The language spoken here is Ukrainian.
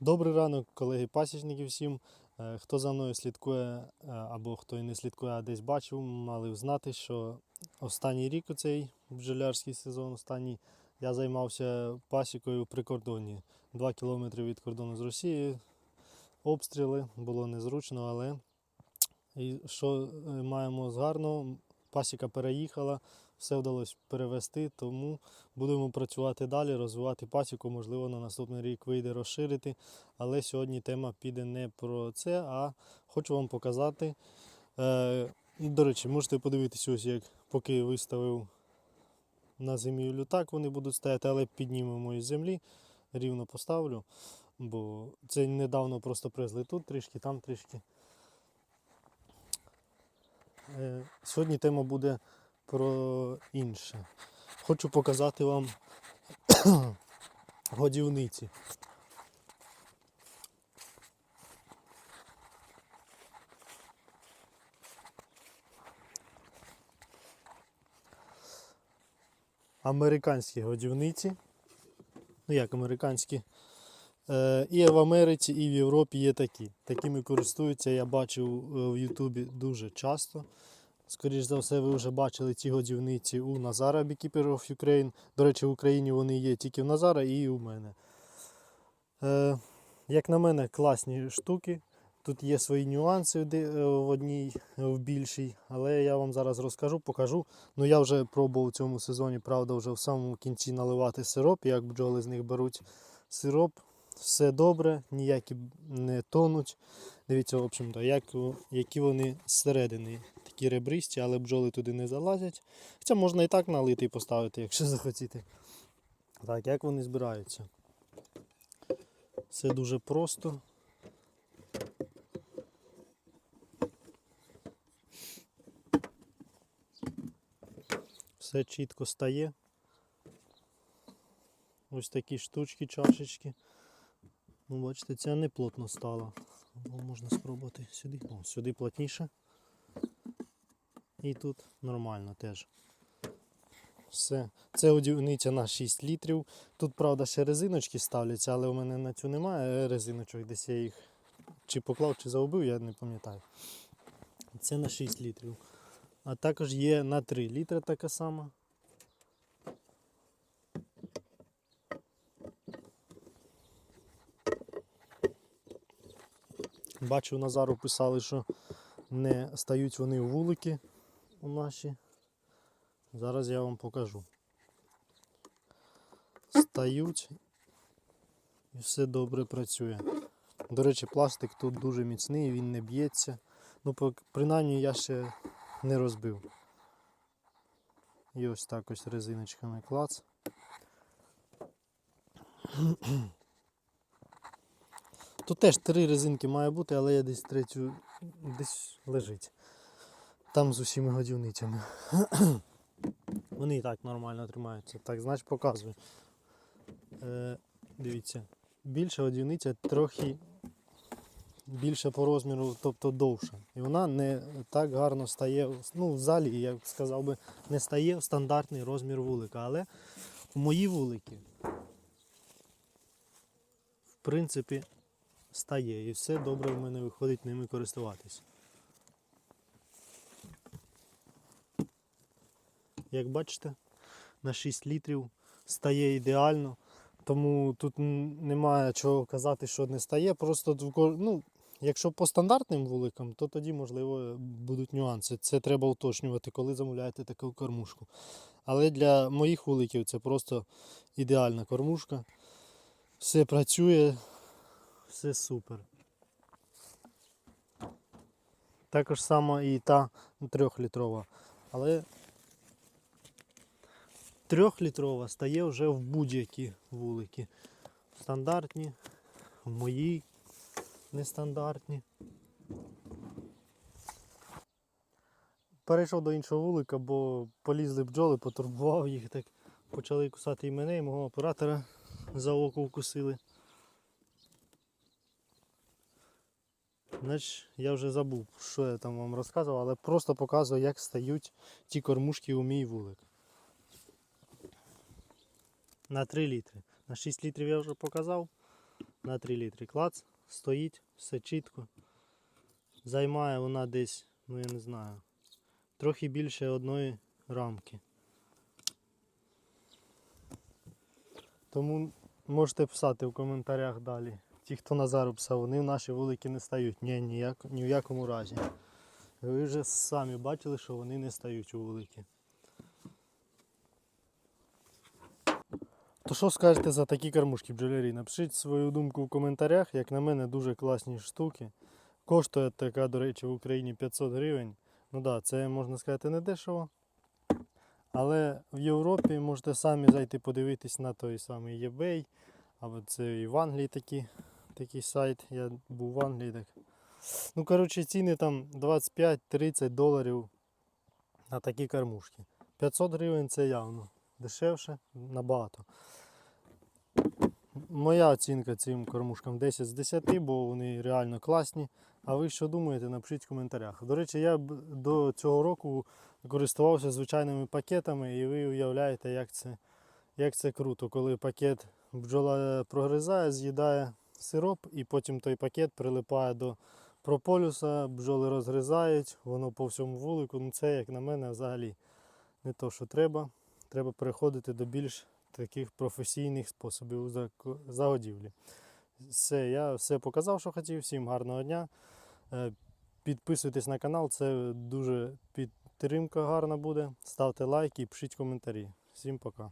Добрий ранок, колеги пасічники всім. Е, Хто за мною слідкує е, або хто і не слідкує, а десь бачив, мали знати, що останній рік у цей бджолярський сезон, останній, я займався пасікою в прикордонні. Два кілометри від кордону з Росією. Обстріли, було незручно, але і що е, маємо з гарного, пасіка переїхала, все вдалося перевести, тому будемо працювати далі, розвивати пасіку. Можливо, на наступний рік вийде розширити. Але сьогодні тема піде не про це, а хочу вам показати. Е, до речі, можете подивитися, ось як поки виставив на зимівлю, так вони будуть стояти, але піднімемо із землі, рівно поставлю. Бо це недавно просто привезли тут трішки, там трішки. Е, сьогодні тема буде про інше. Хочу показати вам годівниці. Американські годівниці. Ну як американські? Е, і в Америці, і в Європі є такі. Такими користуються, я бачив е, в Ютубі дуже часто. Скоріше за все, ви вже бачили ці годівниці у Назара Beekeeper of Ukraine. До речі, в Україні вони є тільки в Назара і у мене. Е, як на мене, класні штуки. Тут є свої нюанси е, в одній, е, в більшій, але я вам зараз розкажу, покажу. Ну я вже пробував у цьому сезоні, правда, вже в самому кінці наливати сироп, як бджоли з них беруть сироп. Все добре, ніякі не тонуть. Дивіться, в общем-то, як, які вони зсередини. Такі ребристі, але бджоли туди не залазять. Хоча можна і так налити і поставити, якщо захотіти. Так, як вони збираються? Все дуже просто. Все чітко стає. Ось такі штучки, чашечки. Ну, бачите, ця не плотно стала. Ну, можна спробувати сюди. О, сюди плотніше. І тут нормально теж. Все. Це одівниця на 6 літрів. Тут, правда, ще резиночки ставляться, але у мене на цю немає резиночок, десь я їх чи поклав, чи загубив, я не пам'ятаю. Це на 6 літрів. А також є на 3 літри така сама. Бачу, Назару писали, що не стають вони у вулики у наші. Зараз я вам покажу. Стають і все добре працює. До речі, пластик тут дуже міцний, він не б'ється. Ну, принаймні я ще не розбив. І ось так ось резиночками клац. Тут теж три резинки має бути, але я десь третю десь лежить. Там з усіма годівницями. Вони і так нормально тримаються. Так, значить показую. Е, дивіться, більша годівниця трохи більше по розміру, тобто довша. І вона не так гарно стає, ну, в залі, я б сказав би, не стає в стандартний розмір вулика. Але мої вулики, в принципі, стає. І все добре в мене виходить ними користуватись. Як бачите, на 6 літрів стає ідеально. Тому тут немає чого казати, що не стає. Просто ну, якщо по стандартним вуликам, то тоді, можливо, будуть нюанси. Це треба уточнювати, коли замовляєте таку кормушку. Але для моїх вуликів це просто ідеальна кормушка. Все працює, все супер. Також сама і та трьохлітрова. Але трьохлітрова стає вже в будь-які вулики. Стандартні, в моїй нестандартні. Перейшов до іншого вулика, бо полізли бджоли, потурбував їх, так почали кусати і мене, і мого оператора за око вкусили. Значить, я вже забув, що я там вам розказував, але просто показую, як стають ті кормушки у мій вулик. На 3 літри. На 6 літрів я вже показав. на 3 літри. Клац, стоїть, все чітко. Займає вона десь, ну я не знаю, трохи більше одної рамки. Тому можете писати в коментарях далі. Ті, хто Назару писав, вони в наші вулики не стають. Ні, ніяк, ні в якому разі. Ви вже самі бачили, що вони не стають у вулики. То що скажете за такі кормушки бджолярі? Напишіть свою думку в коментарях. Як на мене, дуже класні штуки. Коштує така, до речі, в Україні 500 гривень. Ну так, да, це можна сказати не дешево. Але в Європі можете самі зайти подивитись на той самий eBay. Або це і в Англії такі, такий сайт. Я був в Англії. Так. Ну, коротше, ціни там 25-30 доларів на такі кормушки. 500 гривень це явно дешевше набагато. Моя оцінка цим кормушкам 10 з 10, бо вони реально класні. А ви що думаєте, напишіть в коментарях. До речі, я до цього року користувався звичайними пакетами, і ви уявляєте, як це, як це круто, коли пакет бджола прогризає, з'їдає сироп, і потім той пакет прилипає до прополюса, бджоли розгризають, воно по всьому вулику. Ну це, як на мене, взагалі не то, що треба. Треба переходити до більш таких професійних способів загодівлі. Все, я все показав, що хотів. Всім гарного дня. Е, Підписуйтесь на канал, це дуже підтримка гарна буде. Ставте лайки пишіть коментарі. Всім пока.